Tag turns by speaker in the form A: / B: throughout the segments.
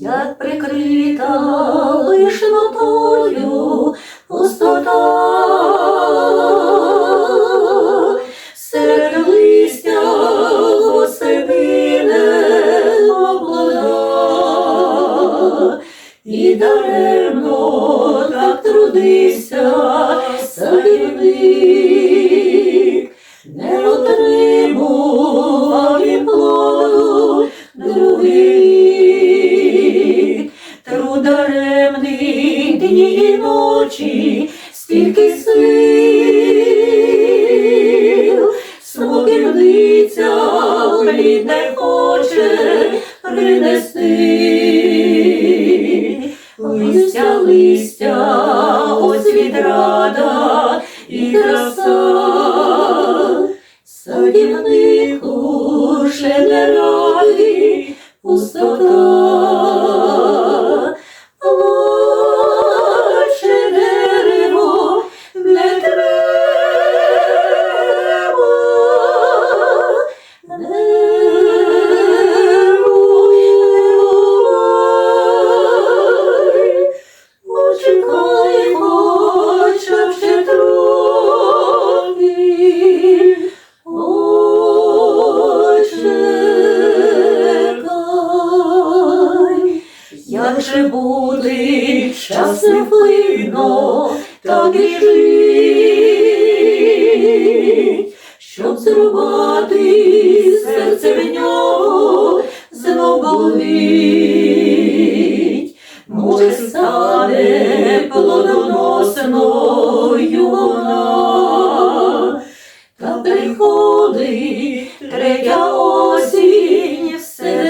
A: як прикрита лишнотою пустота. Серед листя осипине плода, і даремно так трудився садівник, не отримував і плоду дні і ночі, стільки сил, смоківниця плід не хоче принести. Листя, листя, ось відрада і краса, садівнику ще не радий пустота. Як же буде час невпинно, так і жить, щоб зрубати серце в нього знов болить. Може, стане плодоносною вона, та приходить третя осінь все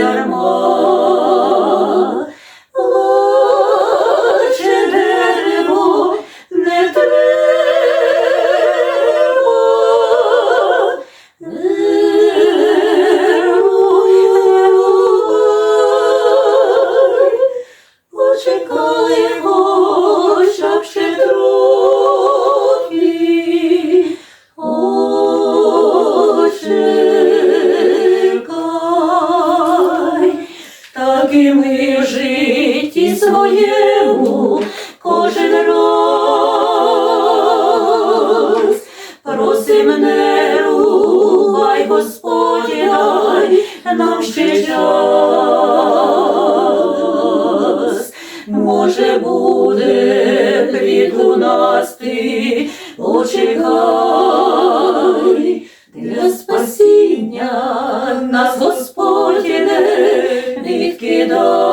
A: Так ми житті своєму кожен раз просим не рубай, Господь, дай нам ще час. Може буде плід у нас ти, почекай. відкидав.